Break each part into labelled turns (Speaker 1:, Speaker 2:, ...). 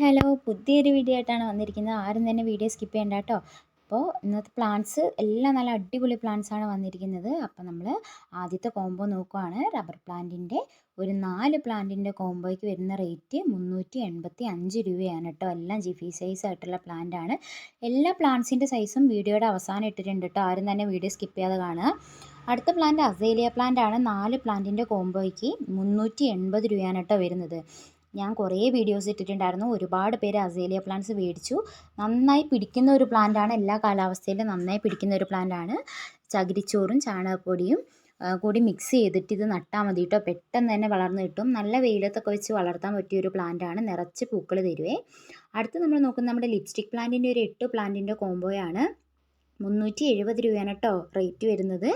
Speaker 1: Hello പുതിയൊരു video ആയിട്ടാണ് വന്നിരിക്കുന്നത്. ആരും തന്നെ വീഡിയോ സ്കിപ്പ് ചെയ്യണ്ട കേട്ടോ. അപ്പോൾ ഇന്നത്തെ പ്ലാന്റ്സ് എല്ലാം നല്ല അടിപൊളി പ്ലാന്റ്സ് ആണ് വന്നിരിക്കുന്നത്. അപ്പോൾ നമ്മൾ ആദ്യത്തെ കോംബോ നോക്കുവാണ്. റബ്ബർ പ്ലാന്റിന്റെ ഒരു നാല് പ്ലാന്റിന്റെ കോംബോയ്ക്ക് വരുന്ന റേറ്റ് മുന്നൂറ്റി എൺപത്തി അഞ്ച് രൂപയാണ് കേട്ടോ. എല്ലാം ജിഫി സൈസ് ആയിട്ടുള്ള പ്ലാന്റ് ആണ്. എല്ലാ പ്ലാന്റ്സിന്റെ സൈസും വീഡിയോയുടെ അവസാനം ഇട്ടിട്ടുണ്ട് കേട്ടോ. ആരും തന്നെ വീഡിയോ സ്കിപ്പ് ചെയ്യാതെ കാണുക. അടുത്ത പ്ലാന്റ് അസേലിയ പ്ലാന്റ് ആണ്. നാല് പ്ലാന്റിന്റെ കോംബോയ്ക്ക് മുന്നൂറ്റി എൺപത് രൂപയാണ് കേട്ടോ വരുന്നത്. ഞാൻ കുറേ വീഡിയോസ് ഇട്ടിട്ടുണ്ടായിരുന്നു. ഒരുപാട് പേര് അസേലിയ പ്ലാന്റ്സ് മേടിച്ചു. നന്നായി പിടിക്കുന്ന ഒരു പ്ലാന്റാണ് എല്ലാ കാലാവസ്ഥയിലും നന്നായി പിടിക്കുന്ന ഒരു പ്ലാന്റാണ് ചകിരിച്ചോറും ചാണകപ്പൊടിയും കൂടി മിക്സ് ചെയ്തിട്ട് ഇത് നട്ടാൽ മതി കേട്ടോ പെട്ടെന്ന് തന്നെ വളർന്നു കിട്ടും. നല്ല വെയിലത്തൊക്കെ വെച്ച് വളർത്താൻ പറ്റിയ ഒരു പ്ലാന്റാണ് നിറച്ച് പൂക്കൾ തരുവേ. അടുത്ത് നമ്മൾ നോക്കുന്നത് നമ്മുടെ ലിപ്സ്റ്റിക് പ്ലാന്റിന്റെ ഒരു എട്ട് പ്ലാന്റിന്റെ കോംബോയാണ് മുന്നൂറ്റി എഴുപത് രൂപയാണ് കേട്ടോ റേറ്റ് വരുന്നത്.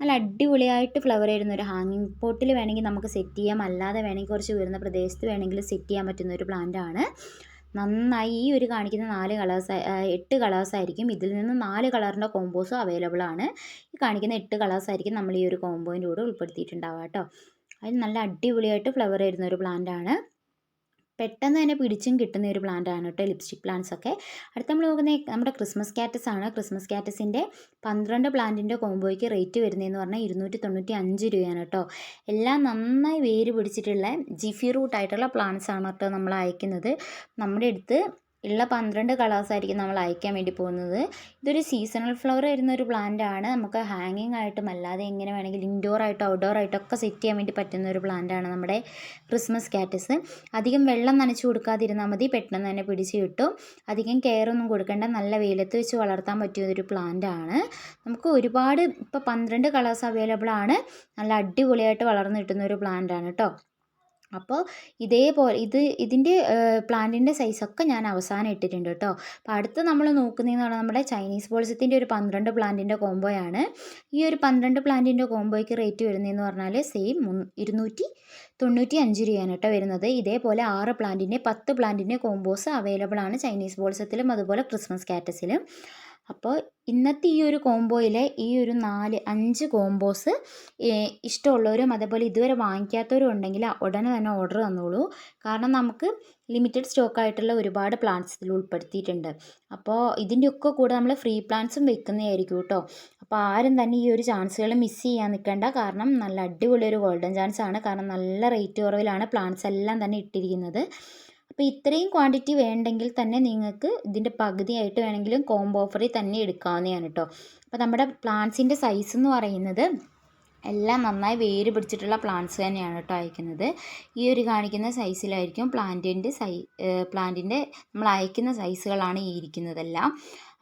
Speaker 1: നല്ല അടിപൊളിയായിട്ട് ഫ്ലവർ വരുന്ന ഒരു ഹാങ്ങിങ് പോട്ടിൽ വേണമെങ്കിൽ നമുക്ക് സെറ്റ് ചെയ്യാം. അല്ലാതെ വേണമെങ്കിൽ കുറച്ച് ഉയർന്ന പ്രദേശത്ത് വേണമെങ്കിൽ സെറ്റ് ചെയ്യാൻ പറ്റുന്ന ഒരു പ്ലാന്റ് ആണ്. നന്നായി ഈ ഒരു കാണിക്കുന്ന നാല് കളേഴ്സ് എട്ട് കളേഴ്സ് ആയിരിക്കും. ഇതിൽ നിന്ന് നാല് കളറിന്റെ കോമ്പോസും അവൈലബിൾ ആണ്. ഈ കാണിക്കുന്ന എട്ട് കളേഴ്സ് ആയിരിക്കും നമ്മൾ ഈ ഒരു കോമ്പോയിന്റെ കൂടെ ഉൾപ്പെടുത്തിയിട്ടുണ്ടാവുക കേട്ടോ. അതിന് നല്ല അടിപൊളിയായിട്ട് ഫ്ലവർ വരുന്ന ഒരു പ്ലാന്റ് ആണ്. പെട്ടെന്ന് തന്നെ പിടിച്ചും കിട്ടുന്ന ഒരു പ്ലാന്റ് ആണ് കേട്ടോ ലിപ്സ്റ്റിക് പ്ലാന്റ്സ് ഒക്കെ. അടുത്ത നമ്മൾ നോക്കുന്ന നമ്മുടെ ക്രിസ്മസ് കാറ്റസ് ആണ്. ക്രിസ്മസ് കാറ്റസിന്റെ പന്ത്രണ്ട് പ്ലാന്റിന്റെ കോമ്പോയ്ക്ക് റേറ്റ് വരുന്നതെന്ന് പറഞ്ഞാൽ ഇരുന്നൂറ്റി തൊണ്ണൂറ്റി അഞ്ച് രൂപയാണ് കേട്ടോ. എല്ലാം നന്നായി വേര് പിടിച്ചിട്ടുള്ള ജിഫി റൂട്ട് ആയിട്ടുള്ള പ്ലാന്റ്സ് ആണ് കേട്ടോ നമ്മൾ അയക്കുന്നത്. നമ്മുടെ അടുത്ത് ഉള്ള പന്ത്രണ്ട് കളേഴ്സായിരിക്കും നമ്മൾ അയക്കാൻ വേണ്ടി പോകുന്നത്. ഇതൊരു സീസണൽ ഫ്ലവർ വരുന്ന ഒരു പ്ലാന്റ് ആണ്. നമുക്ക് ഹാങ്ങിങ് ആയിട്ടും അല്ലാതെ എങ്ങനെ വേണമെങ്കിലും ഇൻഡോർ ആയിട്ടോ ഔട്ട്ഡോർ ആയിട്ടോ ഒക്കെ സെറ്റ് ചെയ്യാൻ വേണ്ടി പറ്റുന്ന ഒരു പ്ലാന്റ് ആണ് നമ്മുടെ ക്രിസ്മസ് കാറ്റസ് അധികം വെള്ളം നനച്ചു കൊടുക്കാതിരുന്നാൽ മതി. പെട്ടെന്ന് തന്നെ പിടിച്ച് കിട്ടും. അധികം കെയർ ഒന്നും കൊടുക്കേണ്ട. നല്ല വെയിലത്ത് വെച്ച് വളർത്താൻ പറ്റിയ ഒരു പ്ലാന്റ് ആണ്. നമുക്ക് ഒരുപാട് ഇപ്പോൾ പന്ത്രണ്ട് കളേഴ്സ് അവൈലബിൾ ആണ്. നല്ല അടിപൊളിയായിട്ട് വളർന്നു കിട്ടുന്ന ഒരു പ്ലാന്റ് ആണ് കേട്ടോ അപ്പോൾ ഇതേപോലെ ഇത് ഇതിന്റെ പ്ലാന്റിന്റെ സൈസൊക്കെ ഞാൻ അവസാനം ഇട്ടിട്ടുണ്ട് കേട്ടോ. അപ്പോൾ അടുത്ത് നമ്മൾ നോക്കുന്നതെന്ന് പറഞ്ഞാൽ നമ്മുടെ ചൈനീസ് ബോൾസത്തിന്റെ ഒരു പന്ത്രണ്ട് പ്ലാന്റിന്റെ കോംബോയാണ്. ഈ ഒരു പന്ത്രണ്ട് പ്ലാന്റിന്റെ കോംബോയ്ക്ക് റേറ്റ് വരുന്നതെന്ന് പറഞ്ഞാൽ സെയിം ഇരുന്നൂറ്റി തൊണ്ണൂറ്റി അഞ്ച് രൂപയാണ് കേട്ടോ വരുന്നത്. ഇതേപോലെ ആറ് പ്ലാന്റിന്റെ പത്ത് പ്ലാന്റിന്റെ കോംബോസ് അവൈലബിൾ ആണ് ചൈനീസ് ബോൾസത്തിലും അതുപോലെ ക്രിസ്മസ് കാറ്റസിലും. അപ്പോൾ ഇന്നത്തെ ഈ ഒരു കോംബോയിലെ ഈ ഒരു നാല് അഞ്ച് കോംബോസ് ഇഷ്ടമുള്ളവരും അതേപോലെ ഇതുവരെ വാങ്ങിക്കാത്തവരും ഉണ്ടെങ്കിൽ ഉടനെ തന്നെ ഓർഡർ തന്നോളൂ. കാരണം നമുക്ക് ലിമിറ്റഡ് സ്റ്റോക്ക് ആയിട്ടുള്ള ഒരുപാട് പ്ലാന്റ്സ് ഇതിൽ ഉൾപ്പെടുത്തിയിട്ടുണ്ട്. അപ്പോൾ ഇതിന്റെയൊക്കെ കൂടെ നമ്മൾ ഫ്രീ പ്ലാന്റ്സും വെക്കുന്നതായിരിക്കും കേട്ടോ. അപ്പോൾ ആരും തന്നെ ഈ ഒരു ചാൻസുകൾ മിസ് ചെയ്യാൻ നിൽക്കേണ്ട. കാരണം നല്ല അടിപൊളി ഒരു ഗോൾഡൻ ചാൻസ് ആണ്. കാരണം നല്ല റേറ്റ് കുറവിലാണ് പ്ലാന്റ്സ് എല്ലാം തന്നെ ഇട്ടിരിക്കുന്നത്. അപ്പോൾ ഇത്രയും ക്വാണ്ടിറ്റി വേണ്ടെങ്കിൽ തന്നെ നിങ്ങൾക്ക് ഇതിന്റെ പകുതിയായിട്ട് വേണമെങ്കിലും കോംബോ ഓഫറിൽ തന്നെ എടുക്കാവുന്നതാണ് കേട്ടോ. അപ്പോൾ നമ്മുടെ പ്ലാന്റ്സിന്റെ സൈസ് എന്ന് പറയുന്നത് എല്ലാം നന്നായി വേര് പിടിച്ചിട്ടുള്ള പ്ലാന്റ്സ് തന്നെയാണ് കേട്ടോ അയക്കുന്നത്. ഈ ഒരു കാണിക്കുന്ന സൈസിലായിരിക്കും പ്ലാന്റിന്റെ സൈ പ്ലാന്റിന്റെ നമ്മൾ അയക്കുന്ന സൈസുകളാണ് ഈ ഇരിക്കുന്നതെല്ലാം.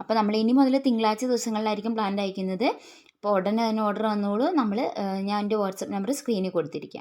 Speaker 1: അപ്പോൾ നമ്മൾ ഇനി മുതൽ തിങ്കളാഴ്ച ദിവസങ്ങളിലായിരിക്കും പ്ലാന്റ് അയക്കുന്നത്. അപ്പോൾ ഉടനെ തന്നെ ഓർഡർ വന്നോളൂ. നമ്മൾ ഞാൻ എന്റെ വാട്സപ്പ് നമ്പർ സ്ക്രീനിൽ കൊടുത്തിരിക്കാം.